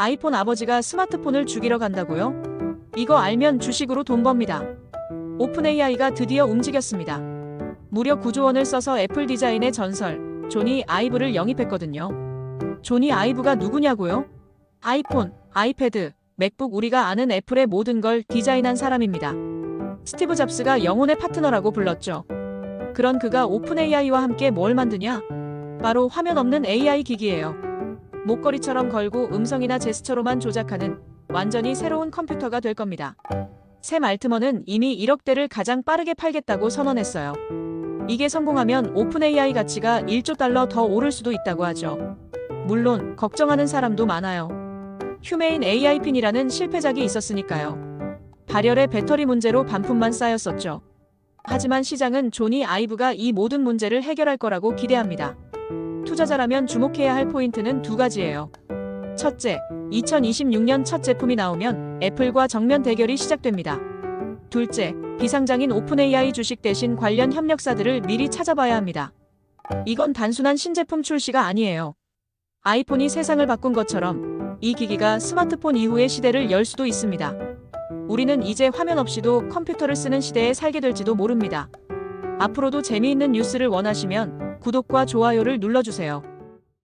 아이폰 아버지가 스마트폰을 죽이러 간다고요? 이거 알면 주식으로 돈 법니다. 오픈 AI가 드디어 움직였습니다. 무려 9조 원을 써서 애플 디자인의 전설, 조니 아이브를 영입했거든요. 조니 아이브가 누구냐고요? 아이폰, 아이패드, 맥북 우리가 아는 애플의 모든 걸 디자인한 사람입니다. 스티브 잡스가 영혼의 파트너라고 불렀죠. 그런 그가 오픈 AI와 함께 뭘 만드냐? 바로 화면 없는 AI 기기예요. 목걸이처럼 걸고 음성이나 제스처로만 조작하는 완전히 새로운 컴퓨터가 될 겁니다. 샘 알트먼은 이미 1억 대를 가장 빠르게 팔겠다고 선언했어요. 이게 성공하면 오픈 AI 가치가 1조 달러 더 오를 수도 있다고 하죠. 물론 걱정하는 사람도 많아요. 휴메인 AI 핀이라는 실패작이 있었으니까요. 발열의 배터리 문제로 반품만 쌓였었죠. 하지만 시장은 조니 아이브가 이 모든 문제를 해결할 거라고 기대합니다. 투자자라면 주목해야 할 포인트는 두 가지예요. 첫째, 2026년 첫 제품이 나오면 애플과 정면 대결이 시작됩니다. 둘째, 비상장인 오픈 AI 주식 대신 관련 협력사들을 미리 찾아봐야 합니다. 이건 단순한 신제품 출시가 아니에요. 아이폰이 세상을 바꾼 것처럼 이 기기가 스마트폰 이후의 시대를 열 수도 있습니다. 우리는 이제 화면 없이도 컴퓨터를 쓰는 시대에 살게 될지도 모릅니다. 앞으로도 재미있는 뉴스를 원하시면 구독과 좋아요를 눌러주세요.